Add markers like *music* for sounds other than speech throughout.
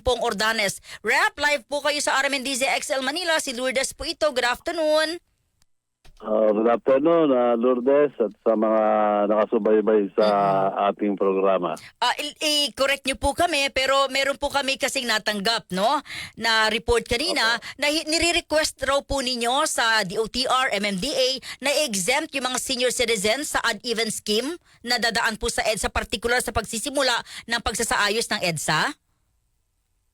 Umpong Ordanes. Rep, live po kayo sa RMNDZ XL Manila. Si Lourdes po ito. Good afternoon. Uh, good afternoon, uh, Lourdes, at sa mga nakasubaybay sa ating programa. I- i-correct niyo po kami pero meron po kami kasing natanggap no na report kanina na hi- nire-request raw po ninyo sa DOTR, MMDA na exempt yung mga senior citizens sa odd even scheme na dadaan po sa EDSA particular sa pagsisimula ng pagsasaayos ng EDSA.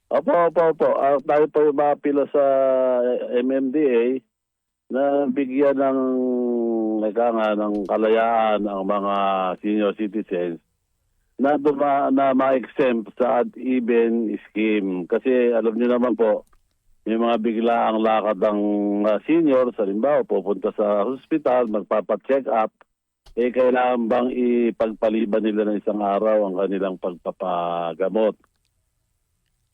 Opo, opo, opo. Uh, tayo po mapila sa MMDA na bigyan ng, ika nga, ng kalayaan ang mga senior citizens na, duma, na ma-exempt sa odd even scheme. Kasi alam niyo naman po, may mga bigla ang lakad ng uh, senior, sa limbawa, pupunta sa hospital, magpapacheck up, eh kailangan bang ipagpaliban nila ng isang araw ang kanilang pagpapagamot.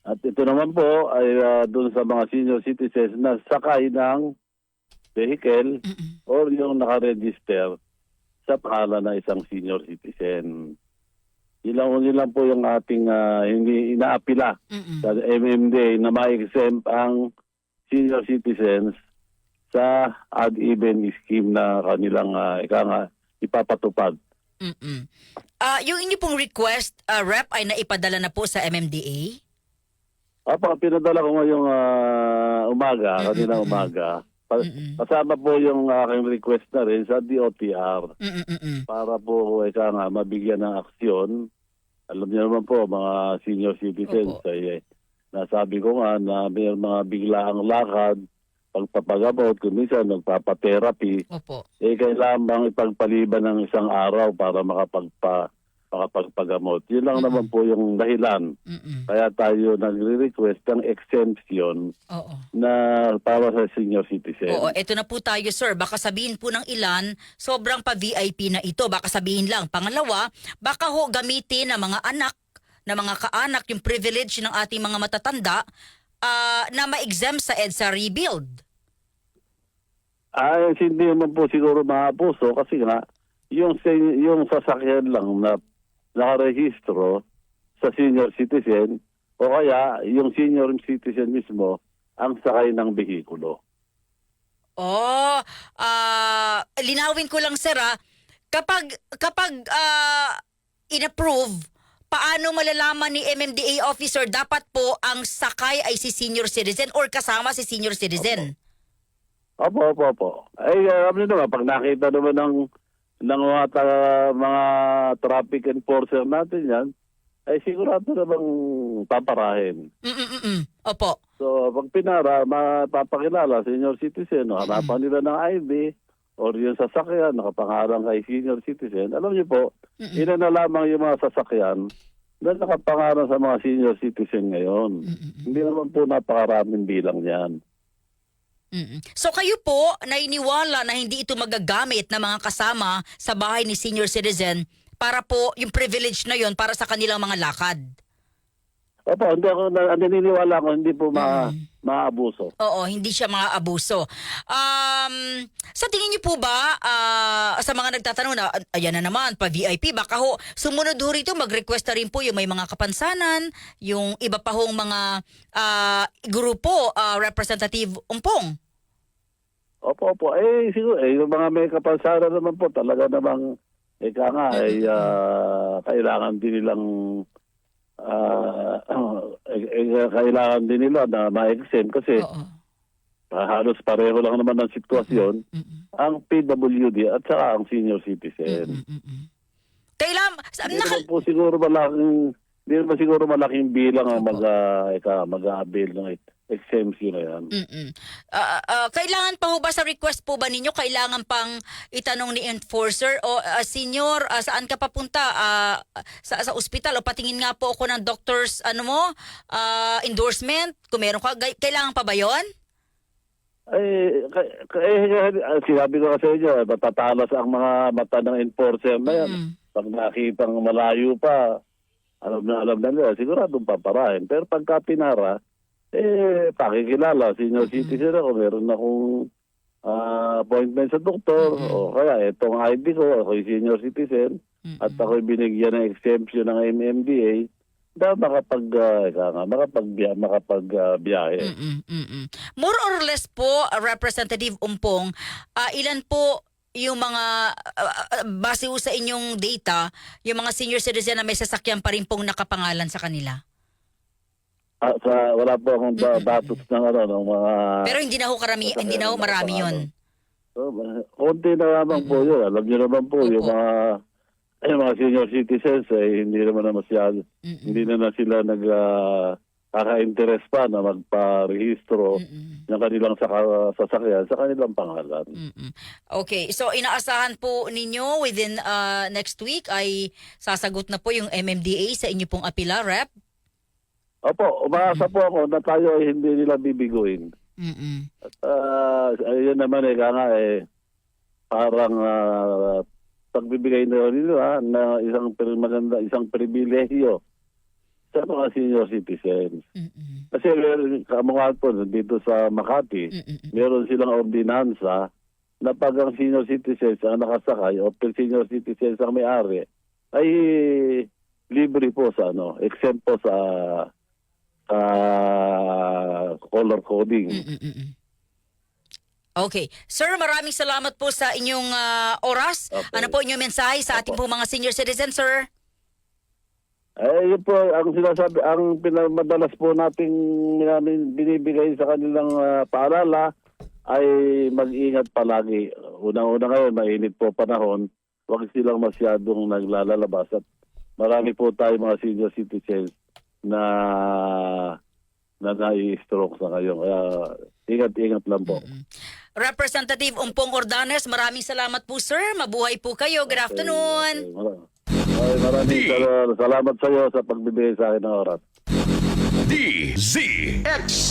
At ito naman po ay uh, doon sa mga senior citizens na sakay ng vehicle Mm-mm. or yung nakaregister sa pangalan ng isang senior citizen. Ilang lang po yung ating ah, hindi inaapila Mm-mm. sa MMDA na ma-exempt ang senior citizens sa odd-even scheme na kanilang uh, ika nga, ipapatupad. Mm-mm. Ah, yung inyo pong request, ah, Rep, ay naipadala na po sa MMDA? Apo, pinadala ko ngayong ah, umaga, kanina umaga. Pa- Mm-mm. Kasama po yung aking request na rin sa DOTR Mm-mm-mm. para po ika nga mabigyan ng aksyon. Alam niyo naman po mga senior citizens Opo. ay eh, nasabi ko nga na may mga biglaang lakad, pagpapagamot, kung minsan nagpapatherapy, Opo. eh kailangan bang ipagpaliban ng isang araw para makapagpa makapagpagamot. Yun lang Mm-mm. naman po yung dahilan. Mm-mm. Kaya tayo nagre-request ng exemption Oo. na para sa senior citizen. Oo, eto na po tayo sir. Baka sabihin po ng ilan, sobrang pa-VIP na ito. Baka sabihin lang. Pangalawa, baka ho gamitin ng mga anak, na mga kaanak, yung privilege ng ating mga matatanda ah, na ma-exempt sa EDSA rebuild. Ay, hindi naman po siguro maabuso kasi nga yung yung sasakyan lang na nakarehistro sa senior citizen o kaya yung senior citizen mismo ang sakay ng behikulo. Oh, ah linawin ko lang sir ah. Kapag kapag ah, inapprove, paano malalaman ni MMDA officer dapat po ang sakay ay si senior citizen or kasama si senior citizen? Opo, opo, opo. Ay, uh, niyo naman, pag nakita naman ng, ng mga, ta- mga traffic enforcer natin yan, ay sigurado namang paparahin. Mm-mm-mm. Opo. So, pag pinara, mapapakilala senior citizen, no? hanapan nila ng ID, or yung sasakyan, nakapangarang kay senior citizen. Alam niyo po, Mm-mm. ilan na lamang yung mga sasakyan na nakapangalan sa mga senior citizen ngayon. Mm-mm. Hindi naman po napakaraming bilang yan. Mm-mm. So kayo po nainiwala na hindi ito magagamit ng mga kasama sa bahay ni senior citizen para po yung privilege na yon para sa kanilang mga lakad. Opo, hindi ako na, naniniwala ko hindi po ma, Mm. maabuso. Oo, hindi siya mga abuso. Um, sa tingin niyo po ba, ah, sa mga nagtatanong na, "Ah, ayan na naman, pa-VIP, baka ho, sumunod ho rito, mag-request na rin po yung may mga kapansanan, yung iba pa hong mga ah, grupo, ah, representative umpong. Opo, opo. Eh, siguro, eh, yung mga may kapansanan naman po, talaga namang, ika nga, ay ah, kailangan din nilang, ah, *clears throat* eh, eh, kailangan din nila na ma-exempt kasi Oo. ah, halos pareho lang naman ang sitwasyon Mm-mm. ang PWD at saka ang senior citizen. Mm-mm. Kailan, sa- Hindi naka- naman po siguro malaking, hindi naman siguro malaking bilang ang mag, ah, ika, mag-avail ng exemption na yan. Mm-mm. Ah, ah, kailangan pa ba sa request po ba ninyo, kailangan pang itanong ni enforcer o ah, senior, ah, saan ka papunta? Ah, sa, sa ospital o patingin nga po ako ng doctor's ano mo, ah, endorsement, kung meron ka, kailangan pa ba yon? Eh, ka- ka- eh, eh, sinabi ko kasi inyo, eh, matatalas ang mga mata ng enforcer na yan. Mm. Pag nakitang malayo pa, alam na alam na nila, siguradong paparahin. Pero pagka pinara, eh, pakikilala, senior citizen ako, meron akong ah, appointment sa doktor, Mhm. o kaya itong ID ko, ako senior citizen, Mm-mm. at ako'y binigyan ng exemption ng MMDA, na makapag, uh, nga, makapag, makapag uh, biyahe. Mm-mm, mm-mm. More or less po, uh, Representative Umpong, ah, ilan po yung mga, ah, base sa inyong data, yung mga senior citizen na may sasakyan pa rin pong nakapangalan sa kanila? Ah, sa, wala po akong Mm-mm. datos ng ano, ng mga... Pero hindi na ho karami, hindi na ho marami yun. Oh, konti na naman po yun. Alam niyo naman po, yung mga yung mga senior citizens, eh, hindi naman na masyado, Mm-mm. hindi na na sila nag ah, kaka-interest pa na magpa-rehistro Mm-mm. ng kanilang saka, sasakyan sa kanilang pangalan. Mm-mm. Okay, so inaasahan po ninyo within uh, next week ay sasagot na po yung MMDA sa inyo pong apila, Rep? Opo, umaasa po ako na tayo ay hindi nila bibiguin. Mm-mm. At ah, ayun naman eh, kaya nga eh, parang ah, pagbibigay na nila na isang maganda, isang pribilehyo sa mga senior citizens. Mm-mm. Kasi meron- kamukha po dito sa Makati, Mm-mm. meron silang ordinansa na pag ang senior citizens ang nakasakay o pag senior citizens ang may-ari ay libre po sa ano, exempt po sa sa color coding. Mm-mm-mm. Okay. Sir, maraming salamat po sa inyong ah, oras. Okay. Ano po inyong mensahe sa ating po mga senior citizens, sir? Eh, yun po, ang sinasabi, ang pinamadalas po nating namin binibigay sa kanilang ah, paalala ay mag-ingat palagi. Unang-una ngayon, mainit po panahon, huwag silang masyadong naglalalabas at marami po tayo mga senior citizens na na nai-stroke sa ngayon. Kaya ingat-ingat lang po. Mm-mm. Representative Umpong Ordanes, maraming salamat po, sir. Mabuhay po kayo. Good afternoon. Okay, mara- ay, maraming sal- salamat sa iyo sa pagbibigay sa akin ng oras. DZX